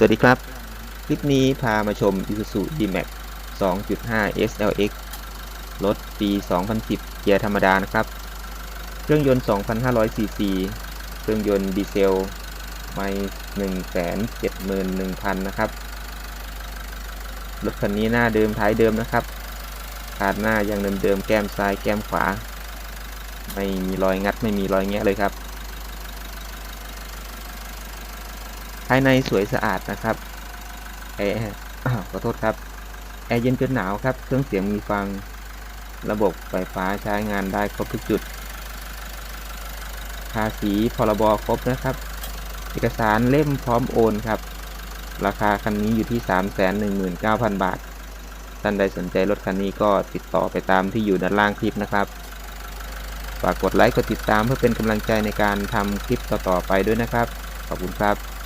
สวัสดีครับ คลิปนี้พามาชม Isuzu D-Max 2.5 SLX รถปี 2010 เกียร์ธรรมดานะครับ เครื่องยนต์ 2,500ซีซีเครื่องยนต์ดีเซลไม่171,000 นะครับ รถคันนี้หน้าเดิมท้ายเดิมนะครับคาดหน้ายังเดิมๆแก้มซ้ายแก้มขวา ไม่มีรอยงัดไม่มีรอยแงะเลยครับ ภายในสวยสะอาดนะครับแอร์ขอโทษครับ แอร์เย็นจนหนาวครับ เครื่องเสียงมีฟัง ระบบไฟฟ้าใช้งานได้ครบทุกจุด ภาษีพรบครบนะครับ เอกสารเล่มพร้อมโอนครับ ราคาคันนี้อยู่ที่ 319,000 บาท ท่านใดสนใจรถคันนี้ก็ติดต่อไปตามที่อยู่ด้านล่างคลิปนะครับ ฝากกดไลค์ กดติดตามเพื่อเป็นกำลังใจในการทำคลิปต่อๆไปด้วยนะครับ ขอบคุณครับ